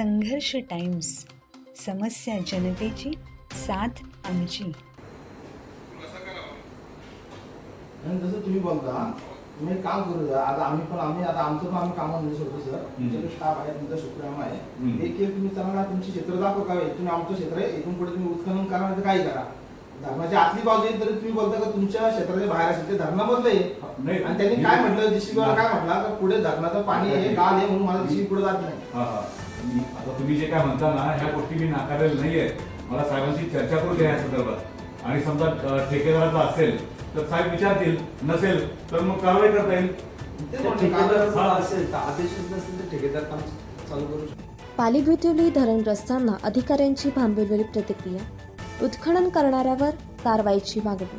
संघर्ष टाइम्स समस्या जनतेची साथ आमची. जसं तुम्ही बोलता तुम्ही एक काम करू द्या आता आम्ही पण आम्ही आता आमचं पण आम्ही कामामध्ये सोडतो सर तुमच्याकडे स्टाफ आहे तुमचा शुक्रम आहे. एक एक तुम्ही चांगला तुमचे क्षेत्र दाखव का? इथून आमचं क्षेत्र आहे इथून पुढे तुम्ही उत्खनन करा नाही तर काही करा. धरणाची आतली बाजू आहे तरी तुम्ही बोलता का तुमच्या क्षेत्राच्या बाहेर असेल ते धरणामधलं आहे नाही. आणि त्यांनी काय म्हटलं? जेसीबी काय म्हटलं? का पुढे धरणाचं पाणी आहे गाल आहे म्हणून मला जेसीबी पुढे जात नाही. हा, हा. आता तुम्ही जे काय म्हणता ना ह्या गोष्टी मी नाकारलेल्या नाहीये मला साहेबांशी चर्चा करू द्या या संदर्भात. आणि समजा ठेकेदाराचा असेल तर साहेब विचारतील नसेल तर मग कारवाई करता येईल. ते त्या म्हणले, ठेकेदाराचं कागद- असेल तर आदेशच नसेल तर ठेकेदार काम चालू करू शकतो. पाली भितिवली धरणग्रस्तांना अधिकाऱ्यांची भांबवलेली प्रतिक्रिया. उत्खनन करणाऱ्यावर कारवाईची मागणी.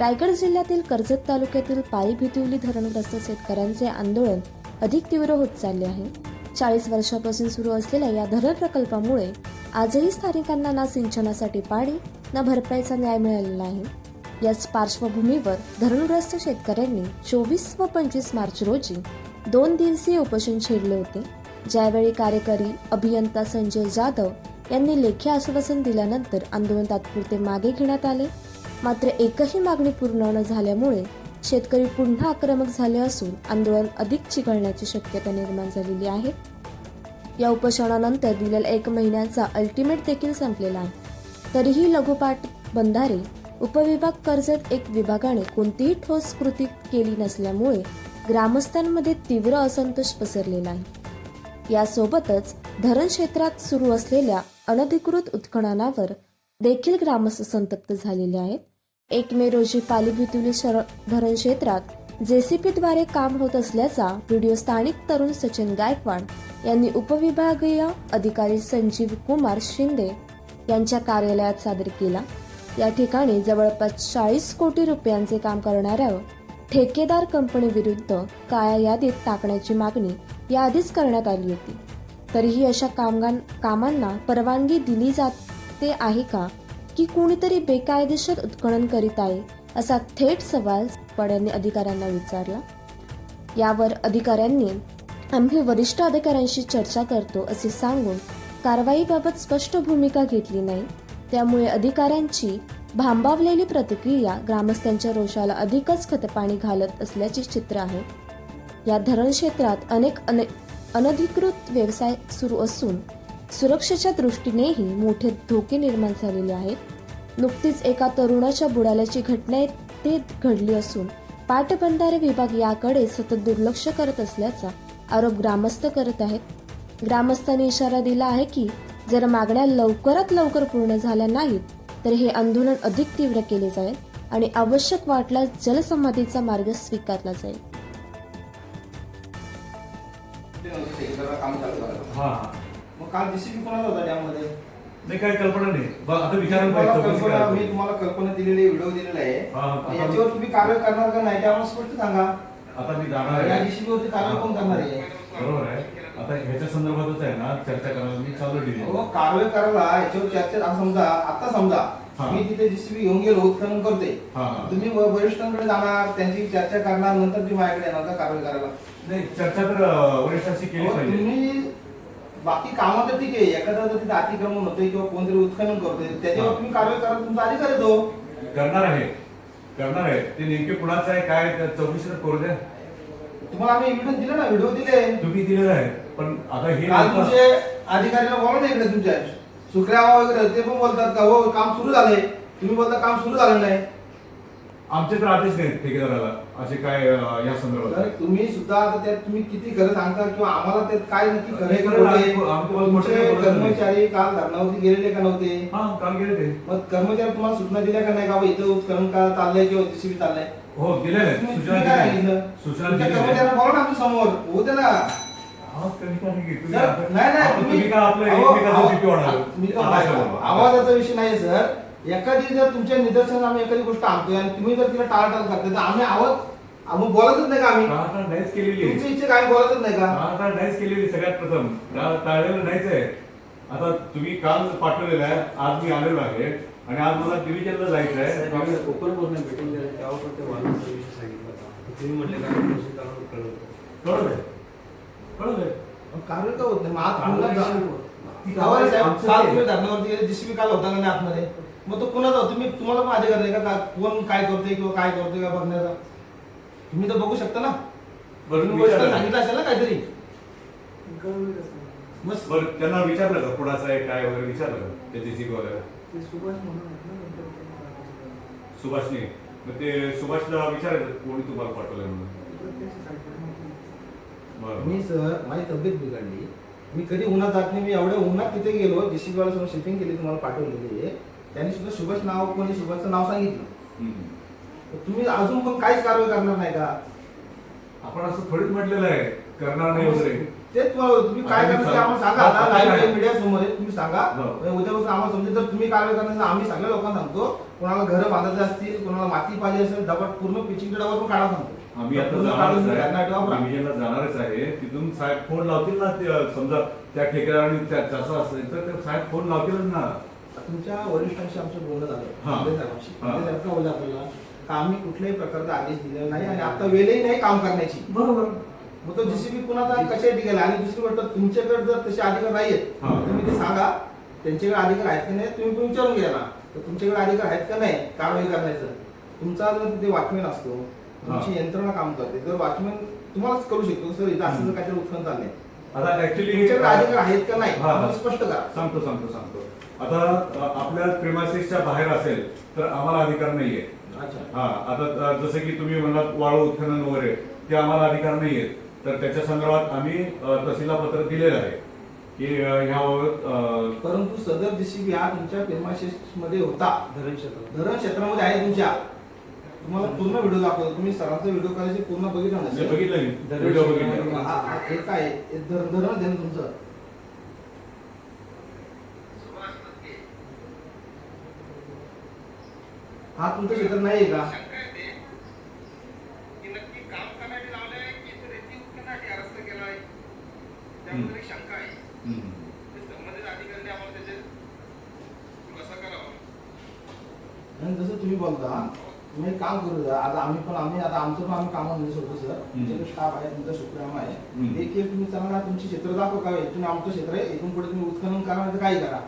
रायगड जिल्ह्यातील कर्जत तालुक्यातील पायी भितिवली धरणग्रस्त शेतकऱ्यांचे आंदोलन अधिक तीव्र होत चालले आहे. चाळीस वर्षापासून सुरू असलेल्या या धरण प्रकल्पामुळे आजही स्थानिकांना ना सिंचनासाठी पाणी ना भरपाईचा न्याय मिळालेला आहे याच पार्श्वभूमीवर धरणग्रस्त शेतकऱ्यांनी चोवीस व पंचवीस मार्च रोजी दोन दिवसीय उपोषण छेडले होते. ज्यावेळी कार्यकारी अभियंता संजय जाधव यांनी लेखी आश्वासन दिल्यानंतर आंदोलन तात्पुरते मागे घेण्यात आले. मात्र एकही मागणी पूर्ण न झाल्यामुळे शेतकरी पुन्हा आक्रमक झाले असून आंदोलन अधिक चिघळण्याची शक्यता निर्माण झालेली आहे. या उपोषणानंतर दिलेला एक महिन्याचा अल्टिमेट देखील संपलेला आहे. तरीही लघुपाट बंधारे उपविभाग कर्जत एक विभागाने कोणतीही ठोस कृती केली नसल्यामुळे ग्रामस्थांमध्ये तीव्र असंतोष पसरलेला आहे. यासोबतच धरण क्षेत्रात सुरू असलेल्या अनधिकृत उत्खननावर देखील ग्रामस्थ संतप्त झालेले आहेत. एक मे रोजी पालीभितुली धरण क्षेत्रात जेसीपीद्वारे काम होत असल्याचा व्हिडिओ स्थानिक तरुण सचिन गायकवाड यांनी उपविभागीय अधिकारी संजीव कुमार शिंदे यांच्या कार्यालयात सादर केला. या ठिकाणी जवळपास चाळीस कोटी रुपयांचे काम करणाऱ्या ठेकेदार कंपनी विरुद्ध काळ्या यादीत टाकण्याची मागणी याआधीच करण्यात आली होती. तरीही अशा कामगार कामांना परवानगी दिली जाते आहे का? की कुणीतरी बेकायदेशीर उत्खनन करीत आहे असा थेट सवाल पड यांनी अधिकाऱ्यांना विचारला. यावर अधिकाऱ्यांनी आम्ही वरिष्ठ अधिकाऱ्यांशी चर्चा करतो असे सांगून कारवाईबाबत स्पष्ट भूमिका घेतली नाही. त्यामुळे अधिकाऱ्यांची भांबावलेली प्रतिक्रिया ग्रामस्थांच्या रोषाला अधिकच खतपाणी घालत असल्याचे चित्र आहे. या धरण क्षेत्रात अनेक अने अनधिकृत व्यवसाय सुरू असून सुरक्षेच्या दृष्टीनेही मोठे धोके निर्माण झालेले आहेत. नुकतीच एका तरुणाच्या बुडाल्याची घटना ते घडली असून पाटबंधारे विभाग याकडे सतत दुर्लक्ष करत असल्याचा आरोप ग्रामस्थ करत आहेत. ग्रामस्थांनी इशारा दिला आहे की जर मागण्या लवकरात लवकर पूर्ण झाल्या नाहीत तर हे आंदोलन अधिक तीव्र केले जाईल आणि आवश्यक वाटल्यास जलसमाधीचा मार्ग स्वीकारला जाईल. मग काल जेसीबी कोणाचा होता डॅममध्ये नाही काय कल्पना नाही. बघ आता विचारून तुम्हाला पाहिजे चौकशी कल्पना मी करायला. तुम्हाला कल्पना दिलेली व्हिडिओ दिलेला आहे. याच्यावर तुम्ही कारवाई करणार का नाही ते आम्हाला स्पष्ट सांगा. आता मी जाणार या आहे जेसीबी वरती कारवाई कोण करणार आहे? बरोबर आहे. आता ह्याच्या संदर्भातच आहे ना चर्चा करायला मी चालू दिली हो कारवाई करायला याच्यावर चर्चा आता समजा आता समजा हा. मी तिथे जेसीबी घेऊन गेलो उत्खनन करते हा, हा. तुम्ही व- वरिष्ठांकडे जाणार त्यांची चर्चा करणार नंतर तुम्ही माझ्याकडे येणार का कारवाई करायला? नाही चर्चा तर अ, वरिष्ठांशी केली अहो, पाहिजे. तुम्ही बाकी कामं तर ठीक आहे. एखादा जर तिथे अतिक्रमण होतंय किंवा कोणतरी उत्खनन करतोय त्याच्यावर. तुम्ही कारवाई करा तुमचा अधिकार आहे तो. करणार आहे. करणार आहे. ते नेमके कुणाचं आहे काय त्या चौकशी तर करू द्या तुम्हाला आम्ही एव्हिडन्स दिले ना व्हिडिओ दिले. तुम्ही दिलेलं आहे. पण आता हे काल तुमचे अधिकाऱ्यांना बोला ना इकडे तुमच्या. शुक्रावा वगैरे ते पण बोलतात का हो काम सुरू झालंय. तुम्ही बोलता काम सुरू झालं नाही. आमचे तर आदेश नाहीत ठेकेदाराला असे काय अ, या तर संदर्भात तुम्ही सुद्धा आता त्यात तुम्ही किती खरं सांगता किंवा आम्हाला त्यात काय नक्की खरं खरं? आम्ही- तुम्हाला बोलत नाही. कर्मचारी काल धरणावरती गेलेले का नव्हते हा काल गेले ते मग कर्मचारी तुम्हाला सूचना दिल्या का नाही का बाबा इथं उत्खनन का चाललंय किंवा जेसीबी चाललंय हो दिलेले आहेत. तुम्ही सूचना तुम्ही काय दिलेल्या सांगितलं आहेत. सूचना तुमच्या दिलेल्या आहेत. कर्मचाऱ्यांना बोला ना आमच्यासमोर होते ना आवाज कमी का नाही? तुम्ही सर, आता- नाही नाही आपण तुम्ही का आपलं अहो, एकमेकाचं अहो, BP वाढवलं? मी काय आवाज म्हणतो, वाढवा. आवाजाचा विषय नाही सर एखादी जर तुमच्या निदर्शनास आम्ही एखादी गोष्ट आणतोय आणि तुम्ही जर तिला टाळटाळ करताय तर आम्ही आवाज आम्ही बोलतच नाही का आम्ही? टाळाटाळ नाहीच केलेली. तुमची इच्छा काय बोलतच नाही का? टाळाटाळ नाहीच केलेली सगळ्यात प्रथम. टाळ- टाळलेलं नाहीच आहे. आता तुम्ही काल पाठवलेलं आहे आज मी आलेलो आहे आणि आज मला डिव्हिजनला जायचं साहेब, आहे आम्ही ओपन बोलणं भेटून गेलं त्यावर पण ते वादाचा विषय सांगितला होता. तुम्ही म्हटले कळवलं कळलं आहे कळलं. आहे कारवाई का होत नाही. मग आज पुन्हा जा- गावाला साहेब, तुम्ही धरणावरती गेले काल होता का नाही आतमध्ये? मग तो कुणाचा? होता? तुम्ही तुम्हाला पण अधिकार नाही का? का कोण काय करतोय किंवा काय करतोय का बघण्याचा? तुम्ही तर बघू शकता ना. बरं, तुम्ही गोष्ट विचारा. सांगितलं असेल ना काहीतरी. बरं त्यांना विचारलं का? कुणाचं आहे काय वगैरे विचारलं का? ते जेसीबी वगैरे. ते सुभाष म्हणून आहेत ना नंतर ते मला- सुभाषने. मग ते सुभाषला विचारायचं कोणी तुम्हाला पाठवलं म्हणून? प्रत्यक्ष सांगितलं नव्हतं. बरं मी सर माझी तब्येत बिघडली. मी कधी उन्हात जात नाही मी एवढ्या उन्हात तिथे गेलो. जेसीबी वाला समोर शिपिंग केली तुम्हाला पाठवलेली आहे. त्यांनी सुद्धा सुभाष नाव कोणी सुभाषचं नाव सांगितलं. तर तुम्ही अजून पण काहीच कारवाई करणार नाही का? आपण असं थोडीच म्हटलेलं आहे करणार नाही वगैरे. तेच तुम्हाला तुम्ही काय करणार आम्हाला सांगा. लाईव्ह? मीडिया समोर तुम्ही सांगा. हो. म्हणजे उद्यापासून आम्हाला समजेल जर तुम्ही कारवाई करणार आम्ही सगळ्या लोकांना सांगतो कोणाला घर बांधायचे असतील कोणाला माती पाहिजे असेल डबा पूर्ण पिचिंगचे डबा पण काढा सांगतो. आम्ही आता जाणारच जाणारच आहे तिथून साहेब फोन लावतील ना समजा त्या ठेकेदाराने त्या- तसं असेल तर साहेब फोन लावतीलच ना. तुमच्या वरिष्ठांशी आमचं बोलणं झालं. शिंदे साहेबांशी. शिंदे साहेब काय बोलले. आपल्याला का आम्ही कुठल्याही प्रकारचा आदेश दिलेला नाही आणि आता वेळही नाही काम करण्याची. बरोबर. मग तो जीसीबी कुणाचा कशासाठी गेला आणि दुसरी गोष्ट तुमच्याकडे जर तसे अधिकार नाहीयेत. तुम्ही ते सांगा. त्यांच्याकडे अधिकार आहेत का नाही तुम्ही पण विचारून घ्या ना. तर तुमच्याकडे अधिकार आहेत का नाही? कारवाई करण्याचं? तुमचा जर तिथे वॉचमॅन असतो तुमची. यंत्रणा काम करते तर वॉचमॅन तुम्हालाच करू शकतो. सर इथं असं जर काहीतरी उत्खनन चाललंय आता ऍक्च्युली अधिकार आहेत का नाही? हा. आम्हाला स्पष्ट करा. सांगतो सांगतो सांगतो. आता आपल्या प्रेमासिसच्या बाहेर असेल तर आम्हाला अधिकार नाहीये. अच्छा. हा आता जसं की तुम्ही म्हणाल वाळू उत्खनन वगैरे ते आम्हाला अधिकार नाहीये. तर त्याच्या संदर्भात आम्ही तहसीलला पत्र दिलेलं आहे की ह्याबाबत परंतु सदर जीसीबी हा तुमच्या पेमाशिस्टमध्ये होता. धरण क्षेत्रात धरण क्षेत्रामध्ये आहे तुमच्या. तुम्हाला पूर्ण व्हिडिओ दाखवतो. तुम्ही सरांचा व्हिडिओ करायचे पूर्ण बघितला नसेल? बघितलं मी. व्हिडिओ बघितला. हा, हा, हे काय? हे धरण आहे ना तुमचं. हा तुमचं क्षेत्र नाही आहे का? हम्म. आणि जसं तुम्ही बोलता तुम्ही काम करू द्या आता आम्ही पण आम्ही आता आमचं पण आम्ही कामामध्ये सोडतो सर. तुमच्याकडे स्टाफ आहे तुमचा सुप्रियाम आहे. हम्म. एक एक तुम्ही ना तुमची क्षेत्र दाखव का? इथून आमचं क्षेत्र आहे इथून पुढे तुम्ही उत्खनन करा नाही तर काही करा.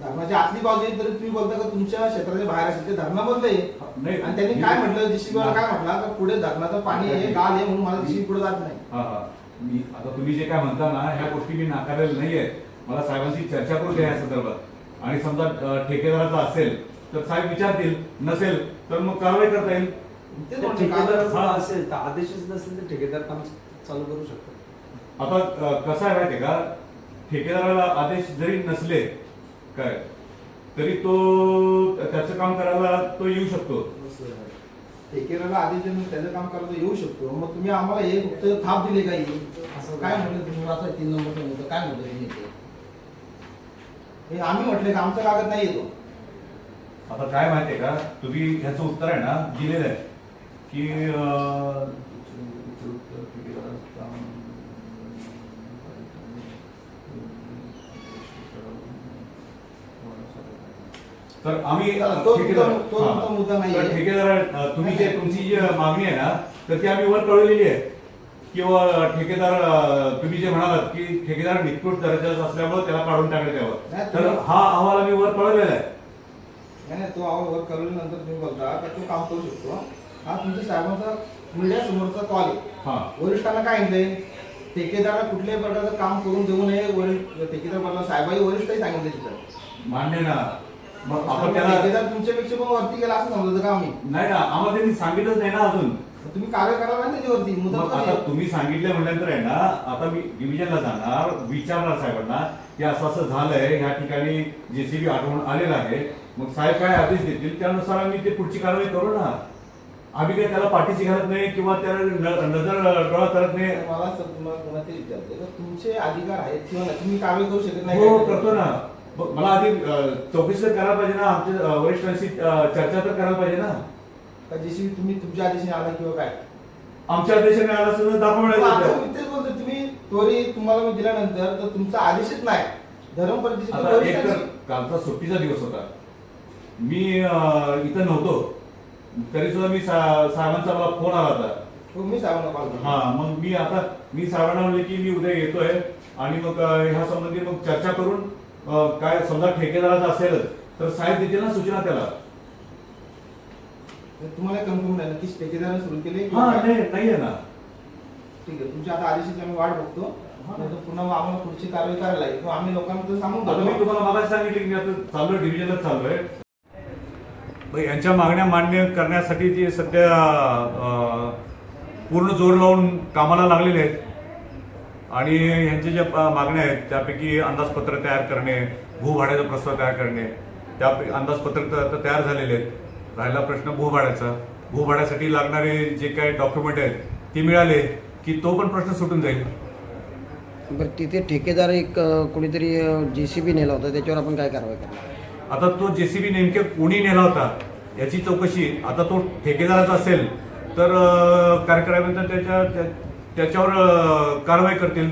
धरणाची आतली बाजू आहे तरी तुम्ही बोलता का तुमच्या क्षेत्राच्या बाहेर असेल ते धरणामधलं आहे नाही. आणि त्यांनी काय म्हटलं जीसीबी काय म्हटलं का पुढे धरणाचं पाणी आहे गाल आहे म्हणून मला जीसीबी पुढे जात नाही. मी आता तुम्ही जे काय म्हणता ना ह्या गोष्टी मी नाकारलेल्या नाही आहेत मला साहेबांशी चर्चा करू द्या या संदर्भात. आणि समजा ठेकेदाराचा असेल तर साहेब विचारतील नसेल तर मग कारवाई करता येईल. असेल तर आदेशच नसेल तर ठेकेदार काम चालू करू शकतो आता कसं आहे माहितीये का? ठेकेदाराला आदेश जरी नसले काय तरी तो त्याचं काम करायला तो येऊ शकतो. ठेकेदाराला आधी जे त्याचं काम करायला येऊ शकतो. मग तुम्ही आम्हाला हे फक्त थाप दिले काही असं काय म्हटलं तुम्ही? असं तीन नंबर काय म्हटलं? हे आम्ही म्हटले का? आमचा कागद नाही येतो. आता काय माहितीये का? तुम्ही ह्याचं उत्तर आहे ना दिलेलं आहे. की तर आम्ही ठेकेदार- तुम्ही जे तुमची जी मागणी आहे ना तर ती आम्ही वर कळवलेली आहे. किंवा ठेकेदार तुम्ही जे म्हणालात की ठेकेदार निकृष्ट दर्जाचा असल्यामुळे त्याला काढून टाकण्यात यावं. तर हा अहवाल आम्ही वर कळवलेला आहे. नाही नाही, तो आवाज वर कळवल्यानंतर तुम्ही बोलता. का तो काम करू शकतो. हा तुमच्या साहेबांचा मीडिया समोरचा कॉल आहे. हा. वरिष्ठांना काय म्हणते ठेकेदाराला कुठल्याही प्रकारचं काम करून देऊ नये वरिष्ठ ठेकेदार बोलला साहेबाई वरिष्ठही सांगितले तिथं. मान्य ना. मग आपण त्याला ठेकेदार तुमच्यापेक्षा पण वरती गेला असं समजतं का आम्ही? नाही ना आम्हाला त्यांनी सांगितलंच नाही ना अजून. तुम्ही कार्य करावं ना त्याच्यावरती मग आता? तुम्ही सांगितलं म्हटल्यानंतर आहे ना आता मी डिव्हिजनला जाणार विचारणार साहेबांना की असं असं झालंय ह्या ठिकाणी जेसीबी आढळून आलेलं आहे. मग साहेब काय आदेश देतील? त्यानुसार आम्ही ते पुढची कारवाई करू ना. आम्ही काय त्याला पाठीशी घालत नाही किंवा त्याला न- नजर डोळा करत नाही? मला सर तुम्हाला का तुमचे अधिकार आहेत किंवा नाही? तुम्ही कारवाई करू शकत नाही हो? करतो ना. मला आधी अं, चौकशी तर करायला पाहिजे ना आमच्या अं, वरिष्ठांशी अं, चर्चा तर करायला पाहिजे ना. का जेसीबी तुम्ही तुमच्या आदेशाने आला किंवा काय? आमच्या आदेशाने आला सुद्धा आता मी तेच बोलतो तुम्ही त्वरित तुम्हाला मी दिल्यानंतर तर तुमचा आदेशच नाही. धर्म परिस्थिती आता एक तर वरिष्ठांची. कालचा सुट्टीचा दिवस होता. मी अं, इथं नव्हतो. तरी सुद्धा मी सा- साहेबांचा मला फोन आला होता. हो, मी साहेबांना कॉल. हा मग मी आता मी साहेबांना म्हणले की मी उद्या येतोय आणि मग अ, ह्या संबंधी मग चर्चा करून अ, काय समजा ठेकेदाराचं असेलच तर साहेब देतील ना सूचना त्याला. तुम्हाला कन्फर्म नाही की ठेकेदाराने सुरू केले हा? नाही नाहीये ना. ठीक आहे तुमच्या आता आदेशाची आम्ही वाट बघतो. नाहीतर पुन्हा मग आम्हाला पुढची कारवाई करायला लागेल. आम्ही लोकांना तर सांगून आता मी ठेवतो. तुम्हाला मागाशी सांगितलं की मी आता चाललोय डिव्हिजनच चाललोय. मग यांच्या मागण्या मान्य करण्यासाठी जे सध्या अं, पूर्ण जोर लावून कामाला लागलेले आहेत. आणि ह्यांच्या ज्या मागण्या आहेत त्यापैकी अंदाजपत्र तयार करणे भूभाड्याचा प्रस्ताव तयार करणे त्या त- त- तयार झालेले आहेत. राहिला प्रश्न भूभाड्याचा. भूभाड्यासाठी लागणारे जे काही डॉक्युमेंट आहेत ते मिळाले की तो पण प्रश्न सुटून जाईल. बरं तिथे ठेकेदार एक अ, कोणीतरी जे सी बी नेला होता त्याच्यावर आपण काय कारवाई करणार? आता तो जेसीबी नेमके कोणी नेला होता याची चौकशी आता तो ठेकेदाराचा असेल तर अं, कार्यक्रमानंतर त्याच्या त्या- त्याच्यावर अं, कारवाई करतील.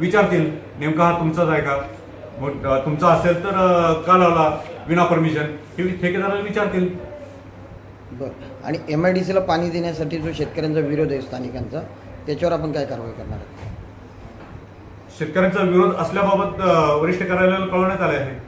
विचारतील नेमका हा तुमचाच आहे का? मग अं, तुमचा असेल तर अं, का लावला? विना परमिशन हे ठेकेदाराला विचारतील. बरं. आणि एम आय डी सीला पाणी देण्यासाठी जो शेतकऱ्यांचा विरोध आहे स्थानिकांचा त्याच्यावर आपण काय कारवाई करणार आहात? शेतकऱ्यांचा विरोध असल्याबाबत अं, वरिष्ठ कार्यालयाला कळवण्यात आले आहे.